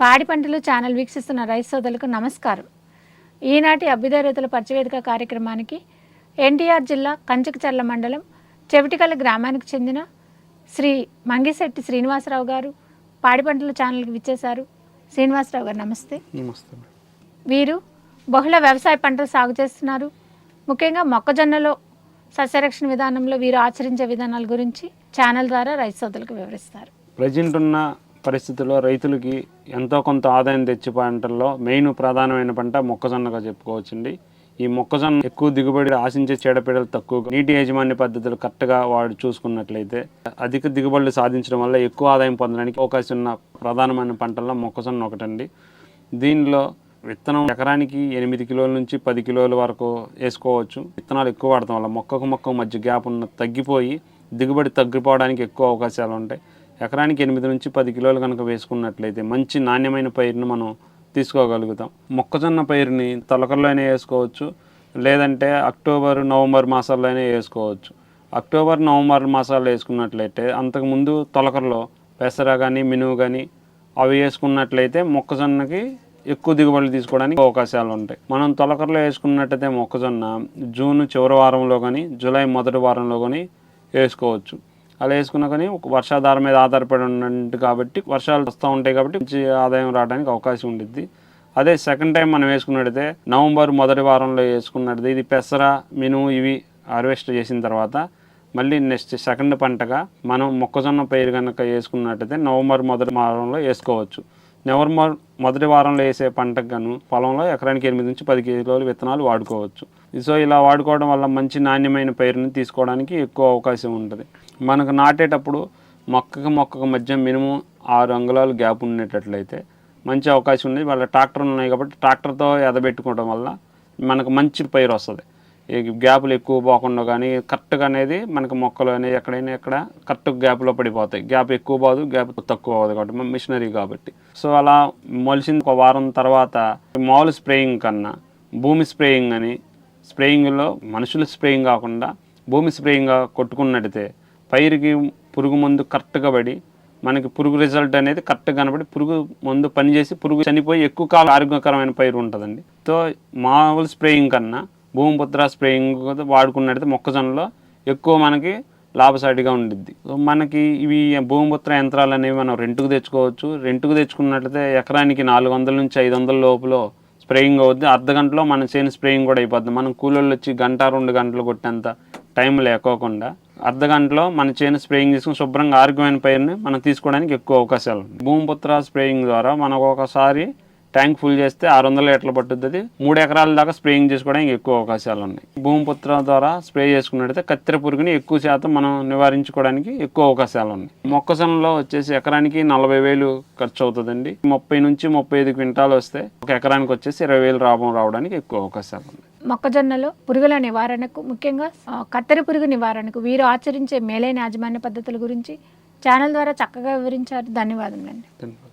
పాడి పంటలు ఛానల్ వీక్షిస్తున్న రైతు సోదరులకు నమస్కారం. ఈనాటి అభ్యుదయ రైతుల పరిచవేదిక కార్యక్రమానికి ఎన్టీఆర్ జిల్లా కంచకచర్ల మండలం చెవిటికల్ గ్రామానికి చెందిన శ్రీ మంగిశెట్టి శ్రీనివాసరావు గారు పాడి పంటల ఛానల్కి విచ్చేశారు. శ్రీనివాసరావు గారు నమస్తే. నమస్తే. వీరు బహుళ వ్యవసాయ పంటలు సాగు చేస్తున్నారు. ముఖ్యంగా మొక్కజొన్నలో సస్యరక్షణ విధానంలో వీరు ఆచరించే విధానాల గురించి ఛానల్ ద్వారా రైతు సోదరులకు వివరిస్తారు. ప్రజెంట్ ఉన్న పరిస్థితుల్లో రైతులకి ఎంతో కొంత ఆదాయం తెచ్చే పంటల్లో మెయిన్ ప్రధానమైన పంట మొక్కజొన్నగా చెప్పుకోవచ్చండి. ఈ మొక్కజొన్న ఎక్కువ దిగుబడి ఆశించే చీడపీడలు తక్కువగా నీటి యాజమాన్య పద్ధతులు కరెక్ట్గా వాడు చూసుకున్నట్లయితే అధిక దిగుబడులు సాధించడం వల్ల ఎక్కువ ఆదాయం పొందడానికి అవకాశం ఉన్న ప్రధానమైన పంటల్లో మొక్కజొన్న ఒకటండి. దీనిలో విత్తనం ఎకరానికి ఎనిమిది కిలోల నుంచి పది కిలోల వరకు వేసుకోవచ్చు. విత్తనాలు ఎక్కువ వాడటం వల్ల మొక్కకు మొక్క మధ్య గ్యాప్ ఉన్న తగ్గిపోయి దిగుబడి తగ్గిపోవడానికి ఎక్కువ అవకాశాలు ఉంటాయి. ఎకరానికి ఎనిమిది నుంచి పది కిలోలు కనుక వేసుకున్నట్లయితే మంచి నాణ్యమైన పైరుని మనం తీసుకోగలుగుతాం. మొక్కజొన్న పైరుని తొలకల్లోనే వేసుకోవచ్చు లేదంటే అక్టోబర్ నవంబర్ మాసాల్లోనే వేసుకోవచ్చు. అక్టోబర్ నవంబర్ మాసాల్లో వేసుకున్నట్లయితే అంతకుముందు తొలకరలో పెసర కానీ మినువు కానీ అవి వేసుకున్నట్లయితే మొక్కజొన్నకి ఎక్కువ దిగుబడులు తీసుకోవడానికి అవకాశాలు ఉంటాయి. మనం తొలకరలో వేసుకున్నట్టయితే మొక్కజొన్న జూన్ చివరి వారంలో కానీ జూలై మొదటి వారంలో కానీ వేసుకోవచ్చు. అలా వేసుకున్నా కానీ వర్షాధారం మీద ఆధారపడి ఉన్నట్టు కాబట్టి వర్షాలు వస్తూ ఉంటాయి కాబట్టి మంచి ఆదాయం రావడానికి అవకాశం ఉంటుంది అదే సెకండ్ టైం మనం వేసుకున్నట్టయితే నవంబర్ మొదటి వారంలో వేసుకున్నట్టయితే ఇది పెసర మినుము ఇవి హార్వెస్ట్ చేసిన తర్వాత మళ్ళీ నెక్స్ట్ సెకండ్ పంటగా మనం మొక్కజొన్న పైరు కనుక వేసుకున్నట్టయితే నవంబర్ మొదటి వారంలో వేసుకోవచ్చు. నవంబర్ మొదటి వారంలో వేసే పంటకు గాను పొలంలో ఎకరానికి ఎనిమిది నుంచి పది కేజీల విత్తనాలు వాడుకోవచ్చు. సో ఇలా వాడుకోవడం వల్ల మంచి నాణ్యమైన పైరుని తీసుకోవడానికి ఎక్కువ అవకాశం ఉంటుంది. మనకు నాటేటప్పుడు మొక్కకి మొక్కకు మధ్య మినిమం ఆరు అంగుళాలు గ్యాప్ ఉండేటట్లయితే మంచి అవకాశం ఉంది వాళ్ళ ట్రాక్టర్ ఉన్నాయి కాబట్టి ట్రాక్టర్తో ఎదబెట్టుకోవడం వల్ల మనకు మంచి పైరు వస్తుంది. గ్యాపులు ఎక్కువ పోకుండా కానీ కరెక్ట్గా అనేది మనకి మొక్కలు అనేవి ఎక్కడైనా ఎక్కడ కరెక్ట్ గ్యాప్లో పడిపోతాయి. గ్యాప్ ఎక్కువ పోదు గ్యాప్ తక్కువ అవ్వదు కాబట్టి మిషనరీ కాబట్టి. సో అలా మొలిసిన ఒక వారం తర్వాత మామూలు స్ప్రేయింగ్ కన్నా భూమి స్ప్రేయింగ్ అని స్ప్రేయింగ్లో మనుషులు స్ప్రేయింగ్ కాకుండా భూమి స్ప్రేయింగ్గా కొట్టుకున్నట్టయితే పైరుకి పురుగు మందు కరెక్ట్గా పడి మనకి పురుగు రిజల్ట్ అనేది కరెక్ట్గా కనబడి పురుగు మందు పనిచేసి పురుగు చనిపోయి ఎక్కువ కాలం ఆరోగ్యకరమైన పైరు ఉంటుందండి. సో మామూలు స్ప్రేయింగ్ కన్నా భూమిపుత్ర స్ప్రేయింగ్ వాడుకున్నట్టయితే మొక్కజొన్నలో ఎక్కువ మనకి లాభసాటిగా ఉండిద్ది. సో మనకి ఇవి భూమిపుత్ర యంత్రాలు అనేవి మనం రెంట్కు తెచ్చుకోవచ్చు. రెంటుకు తెచ్చుకున్నట్లయితే ఎకరానికి నాలుగు వందల నుంచి ఐదు వందల లోపల స్ప్రేయింగ్ అవుద్ది. అర్ధ గంటలో మన చేను స్ప్రేయింగ్ కూడా అయిపోద్ది. మనం కూలోళ్ళు వచ్చి గంట రెండు గంటలు కొట్టేంత టైం లేకోకుండా అర్ధ గంటలో మన చేను స్ప్రేయింగ్ చేసుకుని శుభ్రంగా ఆరోగ్యమైన పైరుని మనం తీసుకోవడానికి ఎక్కువ అవకాశాలు ఉన్నాయి. భూమిపుత్ర స్ప్రేయింగ్ ద్వారా మనకు ఒకసారి ట్యాంక్ ఫుల్ చేస్తే ఆరు వందల లీటర్లు పట్టుద్ది మూడు ఎకరాల దాకా స్ప్రేయింగ్ చేసుకోవడానికి ఎక్కువ అవకాశాలు ఉన్నాయి. భూమిపుత్ర ద్వారా స్ప్రే చేసుకున్నట్టయితే కత్తెర పురుగుని ఎక్కువ శాతం మనం నివారించుకోవడానికి ఎక్కువ అవకాశాలు ఉన్నాయి. మొక్కజొన్నలో వచ్చేసి ఎకరానికి నలభై వేలు ఖర్చు అవుతుందండి. ముప్పై నుంచి ముప్పై ఐదు క్వింటాలు వస్తే ఒక ఎకరానికి వచ్చేసి ఇరవై వేలు లాభం రావడానికి ఎక్కువ అవకాశాలు ఉన్నాయి. మొక్కజొన్నలో పురుగుల నివారణకు ముఖ్యంగా కత్తెర పురుగు నివారణకు వీరు ఆచరించే మేలైన యాజమాన్య పద్ధతుల గురించి ఛానల్ ద్వారా చక్కగా వివరించారు. ధన్యవాదములండి.